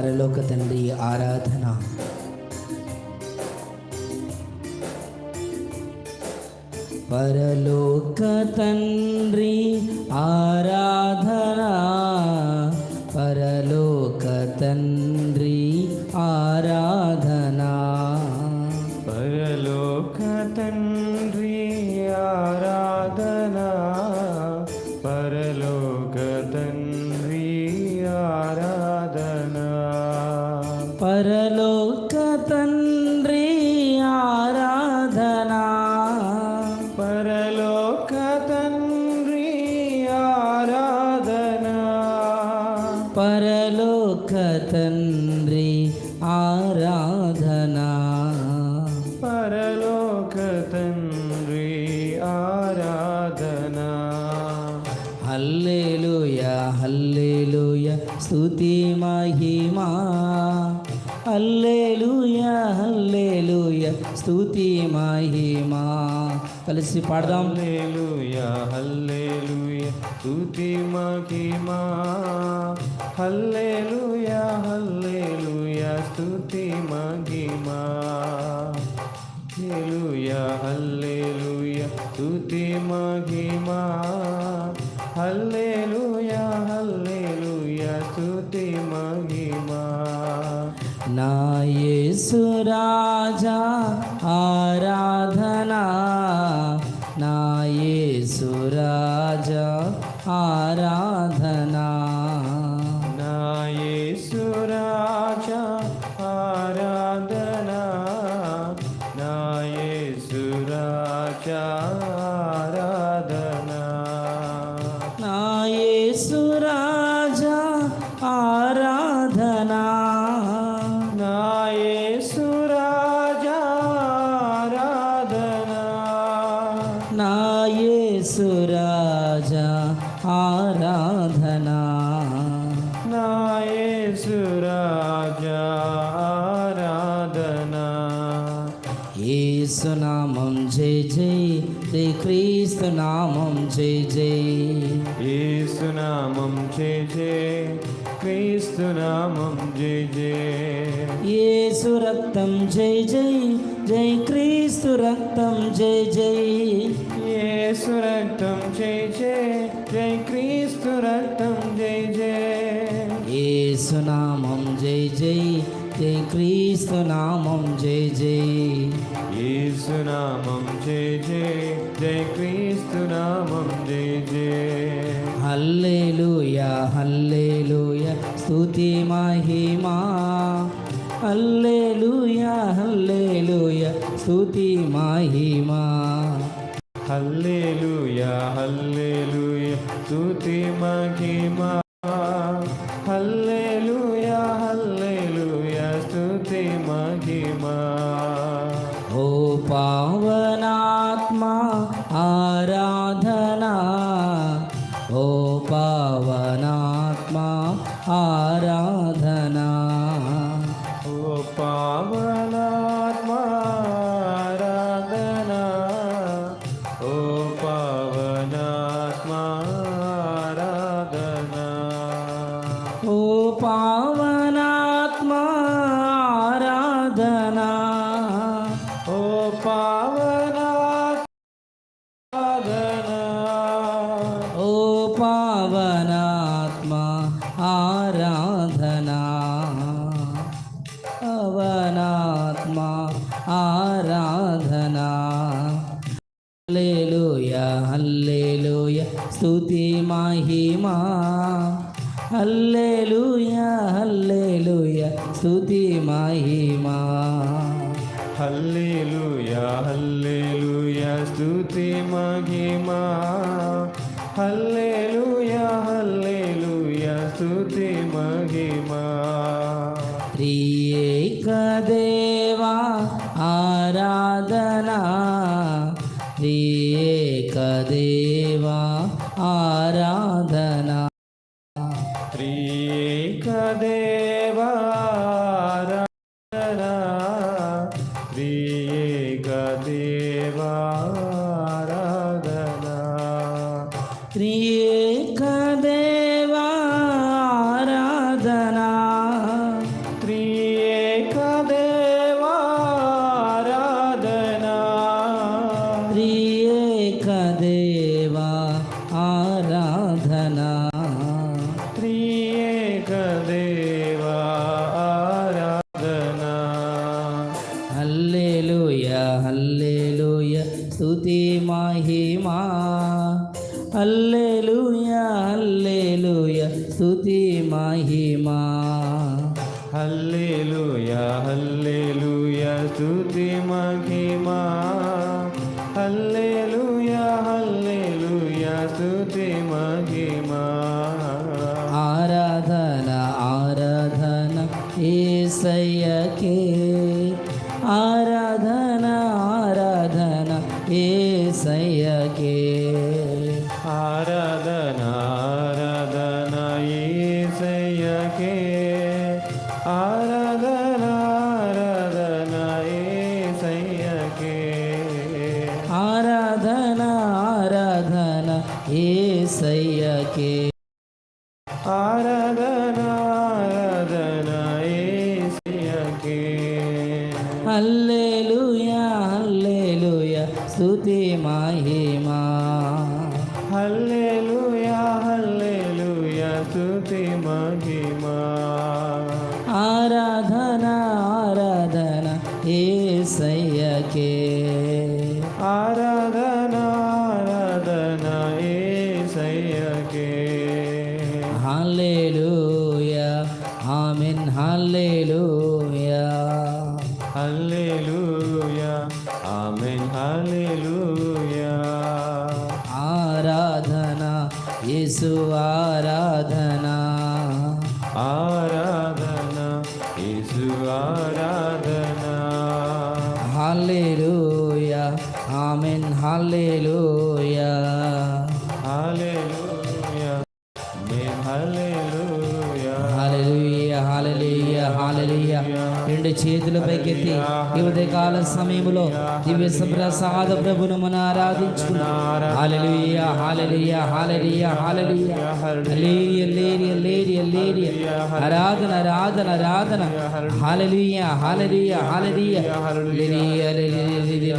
పరలోక తండ్రి ఆరాధన. పరలోక తండ్రి ఆరా హల్లెలూయ స్తుతి మహిమా కలిసి పాడదాం. హల్లెలూయా హల్లెలూయా స్తుతి మహిమా హల్లెలూయా హల్లెలూయా స్తుతి మహిమా హల్లెలూయా హల్లెలూయా స్తుతి మహిమా హల్లెలూయా హల్లెలూయా స్తుతి మహిమా నా రాజా ఆరాధనా నా యేసు రాజా ఆరాధనా రక్తం జై జై జై క్రీస్తు రక్తం జై జై. యేసు రక్తం జయ జయ జయ క్రీస్తు రక్తం జయ జయ యేసు నామం జై జై జై క్రీస్తు నామం జై జై. యేసు నామం జయ జయ జయ క్రీస్తు నామం జయ జయ హల్లెలూయా హల్లెలూయా స్తుతి మహిమా. హల్లెలూయా. స్థుతి మహిమా. హల్లేలుయా హల్లేలుయా స్థుతి మహిమా. ఆరాధనా ఓ పావనాత్మా ఓ పావనాత్మా ఆరాధనా పవనాత్మా ఆరాధనా. హల్లెలూయా హల్లెలూయా స్తుతి మహిమా హల్లెలూయా Krishna. Hallelujah. ఆరాధన ఆరాధన ఏసయ్యకే చేతులపైకి ఎత్తి ఈ ఉదయకాల సమయంలో దివ్య ప్రసాద ప్రభును మన ఆరాధించుకున్నాం హాలలియ హాలలియ హాలలియ హాలలియ లేరియ లేరియ లేరియ లేరియ ఆరాధన ఆరాధన ఆరాధన హాలలియ హాలలియ హాలలియ లేరియ లేరియ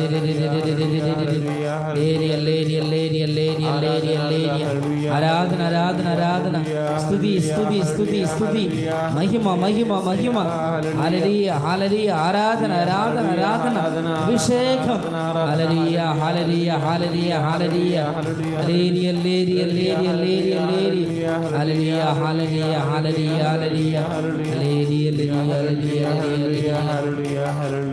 లేరియ లేరియ లేరియ లేరియ లేరియ ആരാധന ആരാധന ആരാധന. സ്തുതി സ്തുതി സ്തുതി സ്തുതി. മഹിമ മഹിമ മഹിമ. ഹലരിയ ഹലരിയ ആരാധന ആരാധന ആരാധന. അഭിഷേകം. ഹലരിയ ഹലരിയ ഹലരിയ ഹലരിയ ലേരിയ ലേരിയ ലേരിയ ലേരിയ ലേരി ഹലരിയ ഹലരിയ ഹലരിയ ഹലരിയ ലേരിയ ലേരിയ ലേരിയ ലേരിയ ഹലരിയ ഹലരിയ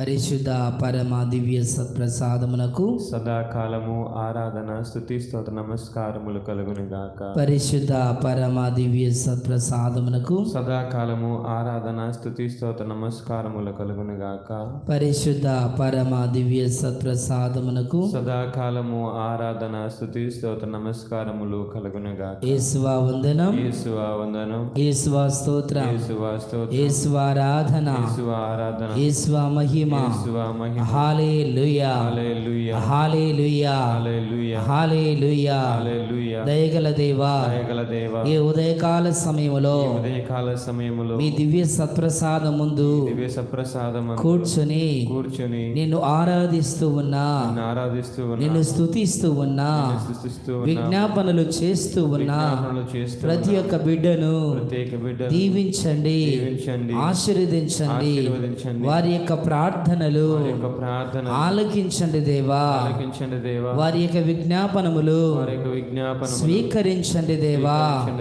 పరిశుద్ధ పరమ దివ్య సత్ప్రసాదమునకు సదాకాలము ఆరాధన స్తుతి స్తోత్ర నమస్కారములు కలుగును గాక. పరిశుద్ధ పరమ దివ్య సత్ప్రసాదమునకు సదాకాలము ఆరాధన స్తుతి స్తోత్ర నమస్కారములు కలుగును గాక. పరిశుద్ధ పరమ దివ్య సత్ప్రసాదమునకు సదాకాలము ఆరాధన స్తుతి స్తోత్ర నమస్కారములు కలుగును గాక. యేసువా వందనం. యేసువా వందనం. యేసువా స్తోత్రం. యేసువా స్తోత్రం. యేసువా ఆరాధన. యేసువా ఆరాధన. యేసువా మహిమ. మహిమ. Hallelujah hallelujah. Hallelujah hallelujah. Hallelujah hallelujah. దయగల దేవా. ఈ ఉదయకాల సమయంలో ఉదయకాల సమయములో మీ దివ్య సత్ప్రసాదం ముందు దివ్య సప్రసాదం కూర్చొని కూర్చొని నిన్ను ఆరాధిస్తూ ఉన్నా. నిన్ను ఆరాధిస్తూ ఉన్నా. నిన్ను స్తుతిస్తూ ఉన్నా. విజ్ఞాపనలు చేస్తూ ఉన్నా. ప్రతి ఒక్క బిడ్డను బిడ్డ దీవించండి. ఆశీర్వదించండి. వారి యొక్క ప్రార్థనలు. ఆలకించండి దేవా. ఆలకించండి దేవా. వారి యొక్క విజ్ఞాపనములు వారి యొక్క విజ్ఞాపన స్వీకరించండి దేవా.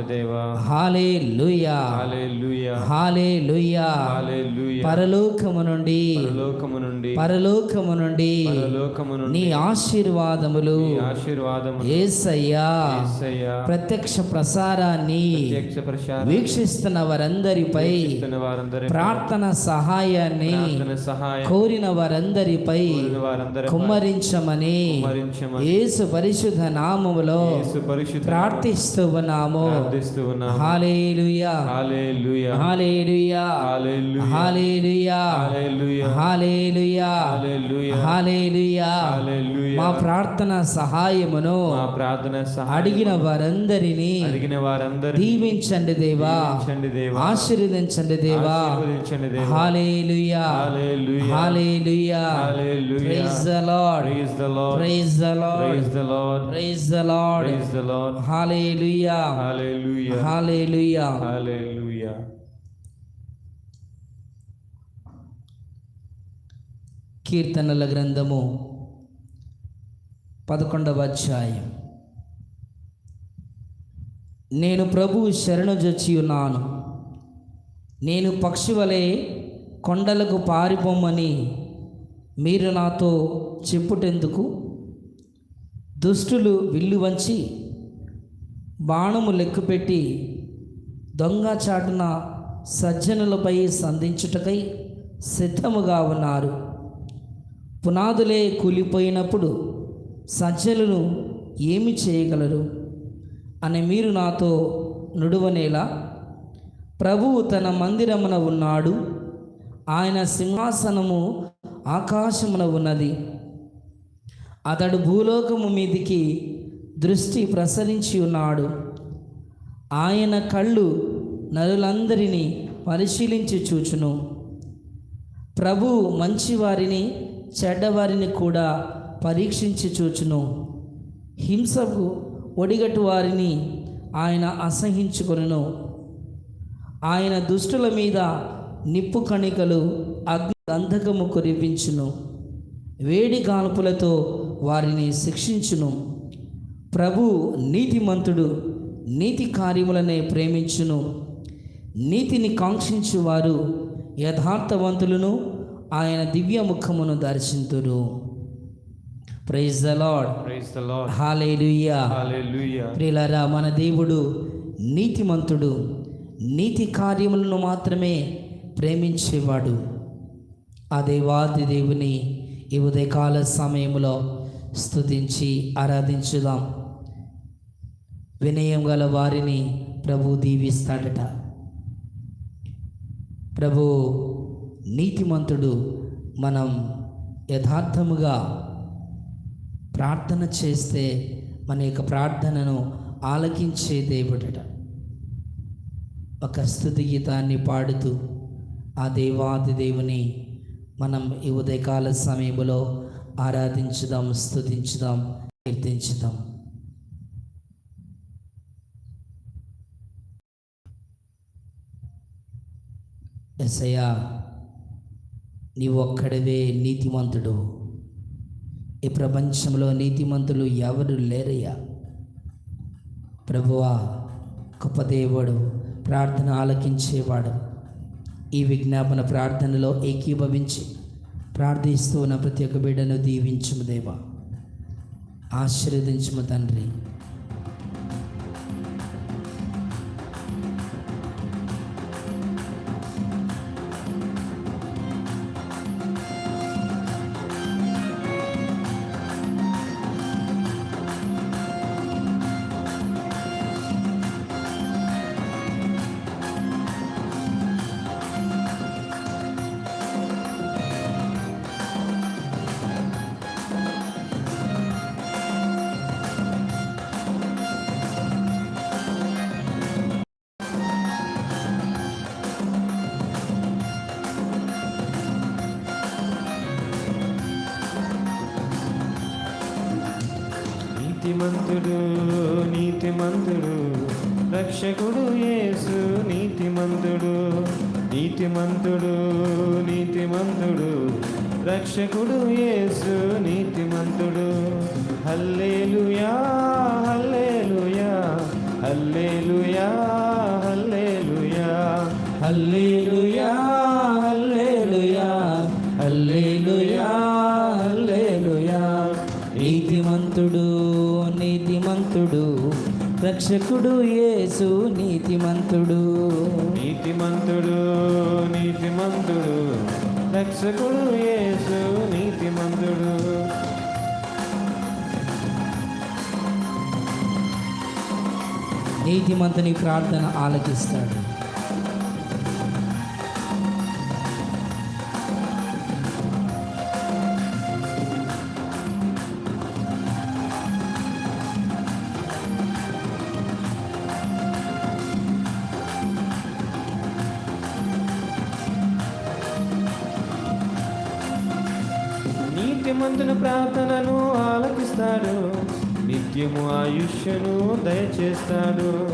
దేవా. హాలే లుయా హాలే లుయా పరలోకము నుండి పరలోకము నుండి పరలోకము నుండి పరలోకము నుండి నీ ఆశీర్వాదములు ఆశీర్వాదము యేసయ్యా ప్రత్యక్ష ప్రసారాన్ని ప్రత్యక్ష వీక్షిస్తున్న వారందరిపై వారందరి ప్రార్థన సహాయాన్ని కోరిన వారందరిపై వారందరి కుమ్మరించమని మరించమని యేసు పరిశుద్ధ నామములో ప్రార్థిస్తూ ఉన్నాము hallelujah hallelujah hallelujah hallelujah hallelujah మా ప్రార్థన సహాయమును ప్రార్థన అడిగిన వారందరినీ అడిగిన వారందరినీ దీవించండి దేవా ఆశీర్వదించండి దేవా hallelujah Hallelujah. Hallelujah. Praise the Lord. Praise the Lord. Praise the Lord. Praise the Lord. Praise the Lord. Praise the Lord. Hallelujah. Hallelujah. Hallelujah. Hallelujah. కీర్తనల గ్రంథము పదకొండవ అధ్యాయం నేను ప్రభు శరణు జొచ్చి ఉన్నాను నేను పక్షి వలె కొండలకు పారిపోమని మీరు నాతో చెప్పుటెందుకు? దుష్టులు విల్లు వంచి బాణము లెక్కుపెట్టి దొంగ చాటున సజ్జనులపై సంధించుటకై సిద్ధముగా ఉన్నారు. పునాదులే కూలిపోయినప్పుడు సజ్జనులు ఏమి చేయగలరు? అని మీరు నాతో నుడువనేలా? ప్రభువు తన మందిరమున ఉన్నాడు. ఆయన సింహాసనము ఆకాశమున ఉన్నది. అతడు భూలోకము మీదికి దృష్టి ప్రసరించి ఉన్నాడు. ఆయన కళ్ళు నరులందరినీ పరిశీలించి చూచును. ప్రభు మంచివారిని చెడ్డవారిని కూడా పరీక్షించి చూచును. హింసకు ఒడిగట్టు వారిని ఆయన అసహించుకొనును. ఆయన దుష్టుల మీద నిప్పు కణికలు అగ్ని గంధకము కురిపించును. వేడి గాల్పులతో వారిని శిక్షించును. ప్రభు నీతిమంతుడు నీతి కార్యములనే ప్రేమించును. నీతిని కాంక్షించువారు యథార్థవంతులను ఆయన దివ్య ముఖమును దర్శింతురు praise the lord praise the hallelujah ప్రియులారా మన దేవుడు నీతిమంతుడు నీతి కార్యములను మాత్రమే ప్రేమించేవాడు. ఆ దేవాది దేవుని ఈ ఉదయకాల సమయంలో స్థుతించి ఆరాధించుదాం. వినయం గల వారిని ప్రభు దీవిస్తాడట. ప్రభు నీతిమంతుడు మనం యథార్థముగా ప్రార్థన చేస్తే మన యొక్క ప్రార్థనను ఆలకించే దేవుడట. ఒక స్థుతి గీతాన్ని పాడుతూ ఆ దేవాది దేవుని మనం ఈ ఉదయకాల సమయంలో ఆరాధించుదాం స్థుతించుదాం కీర్తించుదాం. ఎసయ్యా నీ ఒక్కడవే నీతిమంతుడు. ఈ ప్రపంచంలో నీతిమంతులు ఎవరు లేరయ్యా? ప్రభువా గొప్ప దేవుడు ప్రార్థన ఆలకించేవాడు. ఈ విజ్ఞాపన ప్రార్థనలో ఏకీభవించి ప్రార్థిస్తూ ఉన్న ప్రతి ఒక్క బిడ్డను దీవించుము దేవా. ఆశీర్వదించుము తండ్రి. నీతిమంతుడు నీతిమంతుడు. రక్షకుడు యేసు నీతిమంతుడు. నీతిమంతుడు నీతిమంతుడు. రక్షకుడు యేసు నీతిమంతుడు. Hallelujah hallelujah. Hallelujah hallelujah. హల్లే రక్షకుడు యేసు నీతిమంతుడు. నీతిమంతుడు నీతిమంతుడు. రక్షకుడు యేసు నీతిమంతుడు. నీతిమంతుని ప్రార్థన ఆలకిస్తాడు నిత్యము ఆయుష్యను దయచేస్తాడు.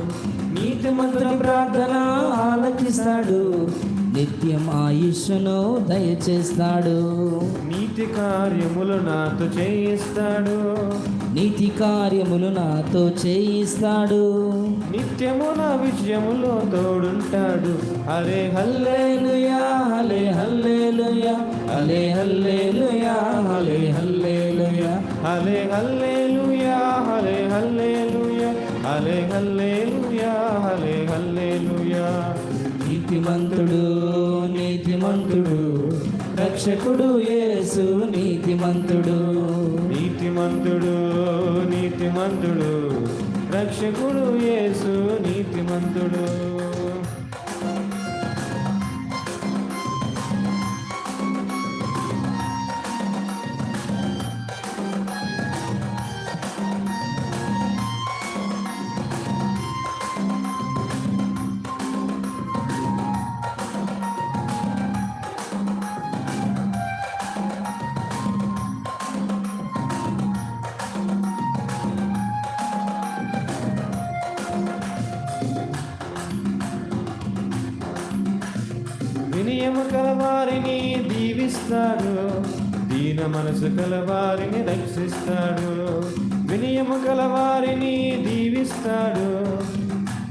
నీతిమంతుని ప్రార్థన ఆలకిస్తాడు. నిత్యం ఆయుష్ను దయచేస్తాడు. నీతి కార్యములు నాతో చేయిస్తాడు. నీతి కార్యములు నాతో చేయిస్తాడు. నిత్యము నా విజయములో తోడుంటాడు. అరే హల్లే హల్లెలూయా హలే హల్లెలూయా హలే హల్లెలూయా హలే హల్లెలూయా హలే హల్లేలుయా. హలే హల్లేలుయా హలే హల్లేలుయా హలే హల్లేలుయా. నీతిమంతుడు నీతిమంతుడు రక్షకుడు యేసు నీతిమంతుడు. నీతిమంతుడు నీతిమంతుడు రక్షకుడు యేసు నీతిమంతుడు. వినయము కలవారిని దీవిస్తాడు. దీన మనసు కలవారిని రక్షిస్తాడు వినయము కలవారిని దీవిస్తాడు.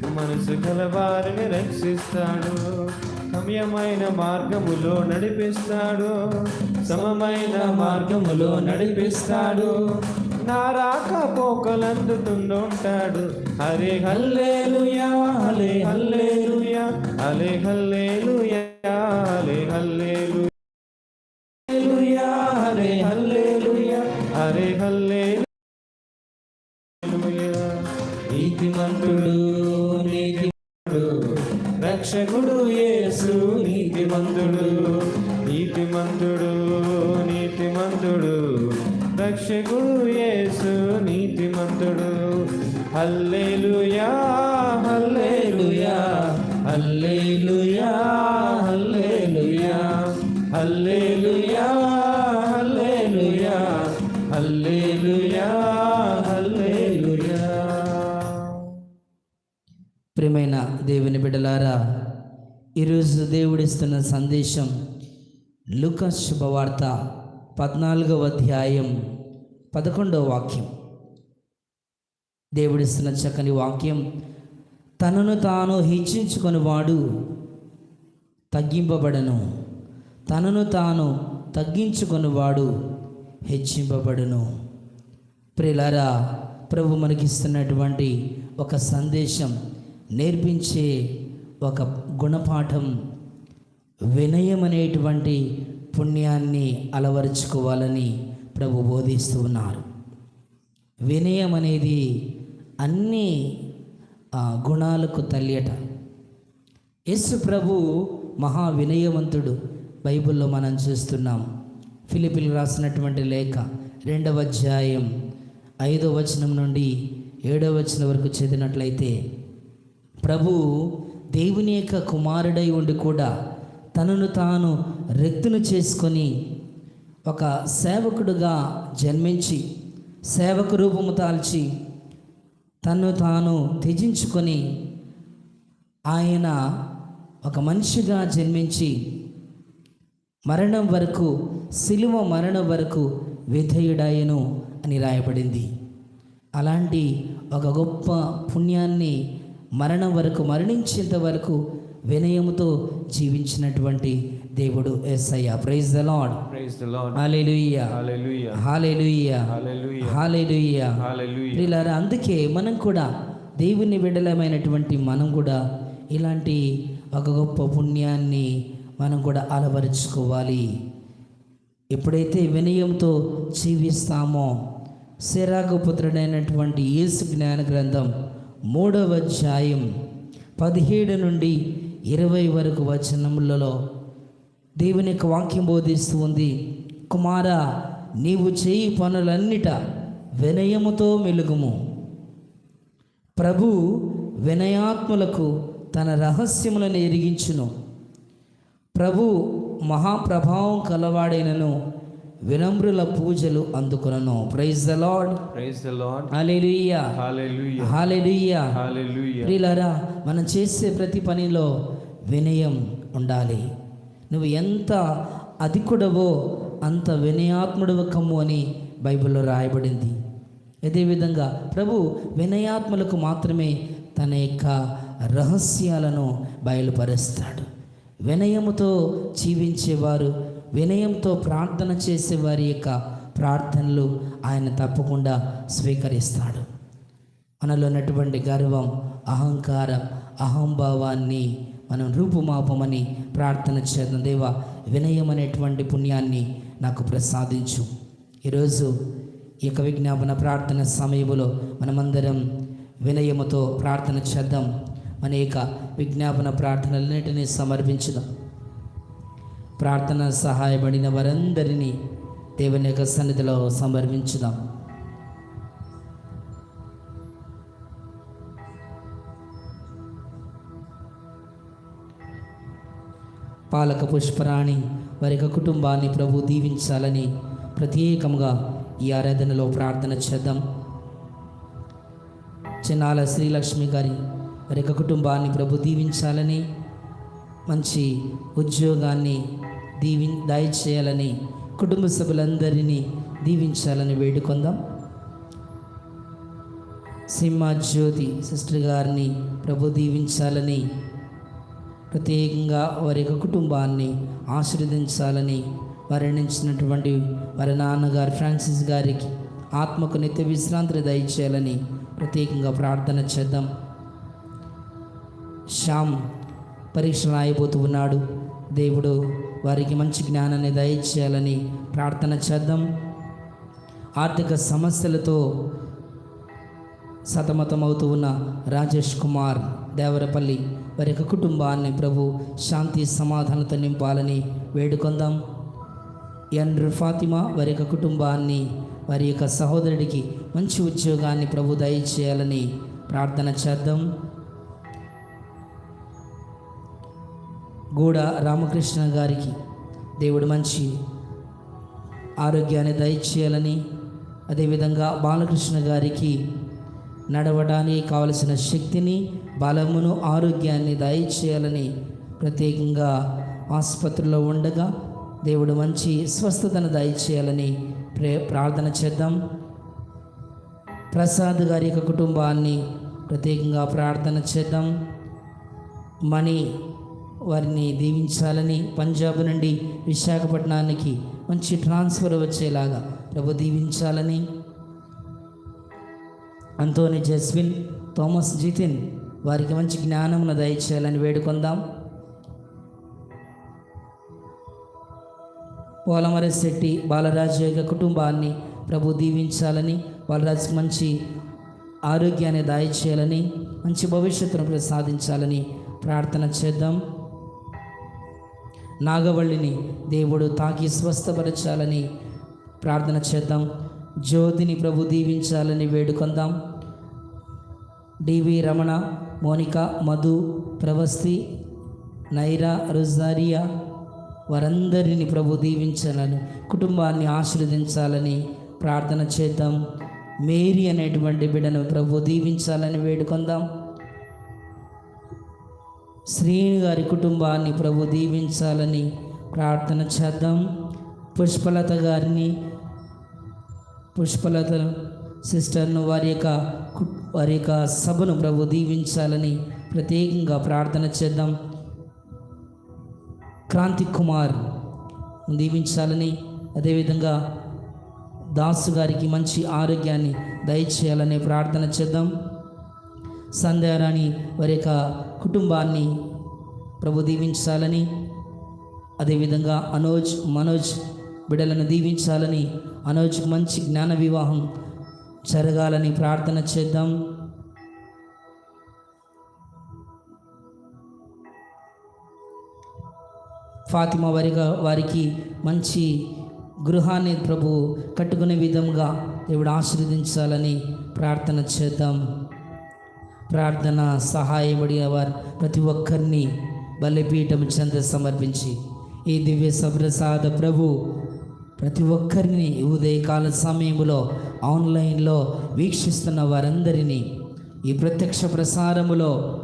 మనసు కలవారిని రక్షిస్తాడు. సమయమైన మార్గములో నడిపిస్తాడు. సమమైన మార్గములో నడిపిస్తాడు. నా రాక పోకలందుతుంటాడు హరే హల్లేలుయా హలే హల్లేలుయా హలే హల్లేలుయా. హలే హల్లేలుయా హల్లెలూయా హలే హల్లెలూయా హరే హల్లేలుయా. నీతిమంతుడు నీతిమంతుడు రక్షకుడు యేసు నీతిమంతుడు. నీతిమంతుడు నీతిమంతుడు రక్షకుడు యేసు నీతిమంతుడు. Hallelujah hallelujah hallelujah. Hallelujah hallelujah hallelujah hallelujah ప్రియమైన దేవుని బిడ్డలారా ఈరోజు దేవుడిస్తున్న సందేశం లుక శుభవార్త పద్నాలుగవ అధ్యాయం పదకొండవ వాక్యం. దేవుడిస్తున్న చక్కని వాక్యం తనను తాను హెచ్చించుకొని వాడు తగ్గింపబడను. తనను తాను తగ్గించుకొని వాడు హెచ్చింపబడును. ప్రిలారా ప్రభు మనకిస్తున్నటువంటి ఒక సందేశం నేర్పించే ఒక గుణపాఠం వినయం అనేటువంటి పుణ్యాన్ని అలవరుచుకోవాలని ప్రభు బోధిస్తూ ఉన్నారు. వినయం అనేది అన్ని ఆ, గుణాలకు తల్లియట. యేసు ప్రభు మహా వినయవంతుడు. బైబిల్లో మనం చూస్తున్నాం. ఫిలిపిల్ రాసినటువంటి లేఖ రెండవ అధ్యాయం ఐదవ వచనం నుండి ఏడవ వచనం వరకు చదివినట్లయితే ప్రభు దేవుని యొక్క కుమారుడై ఉండి కూడా తనను తాను రెక్తును చేసుకొని ఒక సేవకుడుగా జన్మించి సేవకు రూపము తాల్చి తను తాను త్యజించుకొని ఆయన ఒక మనిషిగా జన్మించి మరణం వరకు సిలువ మరణం వరకు విధేయుడాయను అని రాయబడింది. అలాంటి ఒక గొప్ప పుణ్యాన్ని మరణం వరకు మరణించేంత వరకు వినయముతో జీవించినటువంటి దేవుడు SI praise the lord praise the lord hallelujah hallelujah hallelujah hallelujah hallelujah hallelujah ప్రియులారా అందుకే మనం కూడా దేవుని బిడ్డలమైనటువంటి మనం కూడా ఇలాంటి ఒక గొప్ప పుణ్యాన్ని మనం కూడా అలవరుచుకోవాలి. ఎప్పుడైతే వినయంతో జీవిస్తామో సిరాగు పుత్రుడైనటువంటి యేసు జ్ఞాన గ్రంథం మూడవ అధ్యాయం పదిహేడు నుండి ఇరవై వరకు వచనములలో దేవుని యొక్క వాక్యం బోధిస్తూ ఉంది. కుమారా నీవు చేయి పనులన్నిట వినయముతో మెలుగుము. ప్రభు వినయాత్ములకు తన రహస్యములను ఎరిగించును. ప్రభు మహాప్రభావం కలవాడైనను వినమ్రుల పూజలు అందుకునను. Praise the lord praise the lord hallelujah hallelujah hallelujah hallelujah ప్రియులారా మనం చేసే ప్రతి పనిలో వినయం ఉండాలి. నువ్వు ఎంత అధికుడవో అంత వినయాత్ముడవు కమ్ము అని బైబిల్లో రాయబడింది. అదేవిధంగా ప్రభు వినయాత్మలకు మాత్రమే తన యొక్క రహస్యాలను బయలుపరుస్తాడు. వినయముతో జీవించేవారు వినయంతో ప్రార్థన చేసే వారి యొక్క ప్రార్థనలు ఆయన తప్పకుండా స్వీకరిస్తాడు. మనలో ఉన్నటువంటి గర్వం అహంకారం అహంభావాన్ని మనం రూపుమాపమని ప్రార్థన చేద్దాం. దేవా వినయం అనేటువంటి పుణ్యాన్ని నాకు ప్రసాదించు. ఈరోజు ఈ యొక్క విజ్ఞాపన ప్రార్థన సమయంలో మనమందరం వినయముతో ప్రార్థన చేద్దాం. అనేక విజ్ఞాపన ప్రార్థనలన్నిటినీ సమర్పించుదాం. ప్రార్థన సహాయపడిన వారందరినీ దేవుని యొక్క సన్నిధిలో సమర్పించుదాం. పాలక పుష్పరాణి వారి యొక్క కుటుంబాన్ని ప్రభు దీవించాలని ప్రత్యేకంగా ఈ ఆరాధనలో ప్రార్థన చేద్దాం. చిన్నాల శ్రీలక్ష్మి గారి వారి యొక్క కుటుంబాన్ని ప్రభు దీవించాలని మంచి ఉద్యోగాన్ని దీవి దయచేయాలని కుటుంబ సభ్యులందరినీ దీవించాలని వేడుకొందాం. సింహాజ్యోతి సిస్టర్ గారిని ప్రభు దీవించాలని ప్రత్యేకంగా వారి యొక్క కుటుంబాన్ని ఆశీర్వదించాలని మరణించినటువంటి వారి నాన్నగారు ఫ్రాన్సిస్ గారికి ఆత్మకు నిత్య విశ్రాంతిని దయచేయాలని ప్రత్యేకంగా ప్రార్థన చేద్దాం. శ్యామ్ పరీక్షలు అయిపోతూ ఉన్నాడు. దేవుడు వారికి మంచి జ్ఞానాన్ని దయచేయాలని ప్రార్థన చేద్దాం. ఆర్థిక సమస్యలతో సతమతమవుతూ ఉన్న రాజేష్ కుమార్ దేవరపల్లి వారి యొక్క కుటుంబాన్ని ప్రభు శాంతి సమాధానతో నింపాలని వేడుకొందాం. ఎన్ ఫాతిమా వారి యొక్క కుటుంబాన్ని వారి యొక్క సహోదరుడికి మంచి ఉద్యోగాన్ని ప్రభు దయచేయాలని ప్రార్థన చేద్దాం. గూడ రామకృష్ణ గారికి దేవుడు మంచి ఆరోగ్యాన్ని దయచేయాలని అదేవిధంగా బాలకృష్ణ గారికి నడవడానికి కావలసిన శక్తిని బలమును ఆరోగ్యాన్ని దయచేయాలని ప్రత్యేకంగా ఆసుపత్రిలో ఉండగా దేవుడు మంచి స్వస్థతను దయచేయాలని ప్రే ప్రార్థన చేద్దాం. ప్రసాద్ గారి యొక్క కుటుంబాన్ని ప్రత్యేకంగా ప్రార్థన చేద్దాం. మణి వారిని దీవించాలని పంజాబ్ నుండి విశాఖపట్నానికి మంచి ట్రాన్స్ఫర్ వచ్చేలాగా ప్రభు దీవించాలని. అంతోని జస్విన్ థామస్ జితిన్ వారికి మంచి జ్ఞానమును దయచేయాలని వేడుకొందాం. పోలమర శెట్టి బాలరాజు యొక్క కుటుంబాన్ని ప్రభు దీవించాలని బాలరాజుకి మంచి ఆరోగ్యాన్ని దయచేయాలని మంచి భవిష్యత్తును ప్రసాదించాలని ప్రార్థన చేద్దాం. నాగవల్లిని దేవుడు తాకి స్వస్థపరచాలని ప్రార్థన చేద్దాం. జ్యోతిని ప్రభు దీవించాలని వేడుకొందాం. డివి రమణ మోనిక మధు ప్రవస్తి నైరా రుజారియా వారందరిని ప్రభు దీవించాలని కుటుంబాన్ని ఆశీర్వదించాలని ప్రార్థన చేద్దాం. మేరీ అనేటువంటి బిడ్డను ప్రభు దీవించాలని వేడుకొందాం. శ్రీని గారి కుటుంబాన్ని ప్రభు దీవించాలని ప్రార్థన చేద్దాం. పుష్పలత గారిని పుష్పలత సిస్టర్ను వారి యొక్క వారి యొక్క సభను ప్రభు దీవించాలని ప్రత్యేకంగా ప్రార్థన చేద్దాం. క్రాంతి కుమార్ దీవించాలని అదేవిధంగా దాసు గారికి మంచి ఆరోగ్యాన్ని దయచేయాలని ప్రార్థన చేద్దాం. సంధ్యారాణి వారి యొక్క కుటుంబాన్ని ప్రభు దీవించాలని అదేవిధంగా అనోజ్ మనోజ్ బిడ్డలను దీవించాలని అనోజ్కి మంచి జ్ఞాన వివాహం జరగాలని ప్రార్థన చేద్దాం. ఫాతిమా వారిగా వారికి మంచి గృహాన్ని ప్రభు కట్టుకునే విధంగా దేవుడు ఆశీర్వదించాలని ప్రార్థన చేద్దాం. ప్రార్థన సహాయపడిన వారు ప్రతి ఒక్కరిని బలిపీఠం చెంద సమర్పించి ఈ దివ్య సప్రసాద ప్రభు ప్రతి ఒక్కరిని ఉదయకాల సమయంలో ఆన్లైన్లో వీక్షిస్తున్న వారందరినీ ఈ ప్రత్యక్ష ప్రసారములో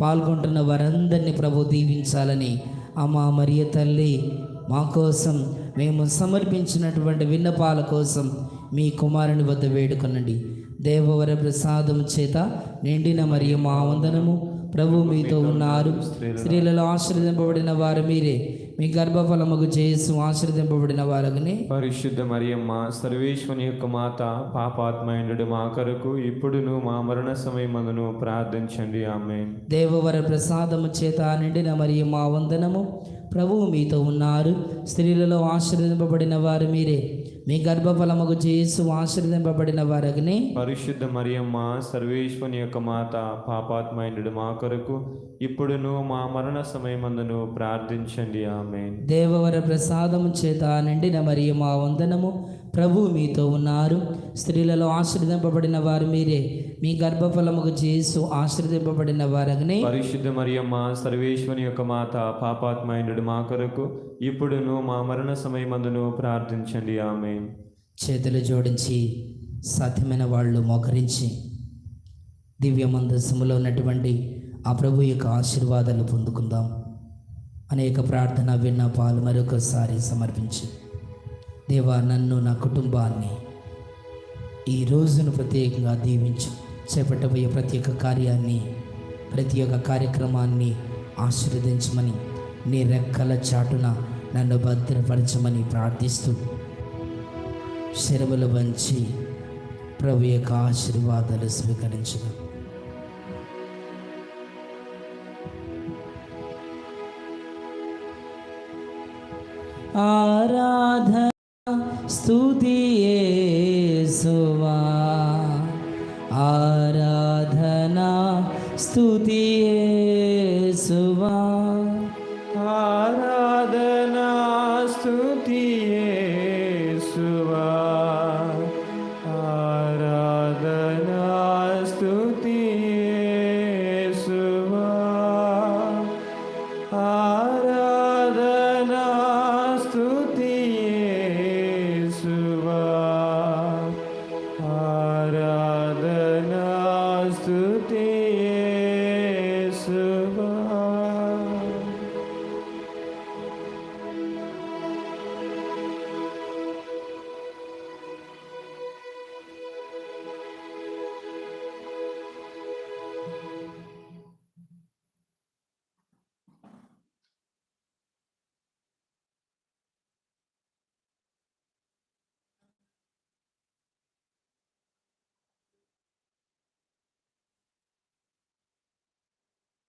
పాల్గొంటున్న వారందరినీ ప్రభు దీవించాలని అమ్మా మరియ తల్లి మా కోసం మేము సమర్పించినటువంటి విన్నపాల కోసం మీ కుమారుని వద్ద వేడుకొనండి. దేవవర ప్రసాదం చేత నిండిన మరియు మా వందనము ప్రభు మీతో ఉన్నారు. స్త్రీలలో ఆశ్రదింపబడిన వారు మీరే. మీ గర్భఫలముకు చేసి ఆశ్రదింపబడిన వారని పరిశుద్ధ మరియమ్మ సర్వేశ్వని యొక్క మాత పాపాత్మైండు మా కొరకు ఇప్పుడును మా మరణ సమయమందును ప్రార్థించండి. ఆమె దేవవర ప్రసాదము చేత నిండిన మరియు మా వందనము ప్రభువు మీతో ఉన్నారు. స్త్రీలలో ఆశీర్వదింపబడిన వారు మీరే. మీ గర్భఫలముకు చేసు ఆశీర్వదింపబడిన వారని పరిశుద్ధ మరియమ్మ సర్వేశ్వని యొక్క మాత పాపాత్మైండు మా కొరకు ఇప్పుడును మా మరణ సమయమందును ప్రార్థించండి. ఆమె దేవవర ప్రసాదము చేత నిండిన మరియు మా వందనము. ప్రభువు మీతో ఉన్నారు. స్త్రీలలో ఆశీర్వదింపబడిన వారు మీరే. మీ గర్భఫలముకు చేసు ఆశీర్వదింపబడిన వారని పరిశుద్ధ మరియమ్మ సర్వేశ్వని యొక్క మాత పాపాత్మైండు మా కొరకు ఇప్పుడును మా మరణ సమయమందును ప్రార్థించండి. ఆమె చేతులు జోడించి సాధ్యమైన వాళ్ళు మోకరించి దివ్య మందస్సుములో ఉన్నటువంటి ఆ ప్రభు యొక్క ఆశీర్వాదాలు పొందుకుందాం. అనేక ప్రార్థన విన్నపాలు మరొకసారి సమర్పించి. దేవా నన్ను నా కుటుంబాన్ని ఈ రోజును ప్రత్యేకంగా దీవించు. చేపట్టబోయే ప్రత్యేక కార్యాన్ని ప్రతి ఒక్క కార్యక్రమాన్ని ఆశీర్వదించమని నీ రెక్కల చాటున నన్ను భద్రపరచమని ప్రార్థిస్తూ శరములు వంచి ప్రభు యొక్క ఆశీర్వాదాలు స్వీకరించడం ఆరాధన స్తుతి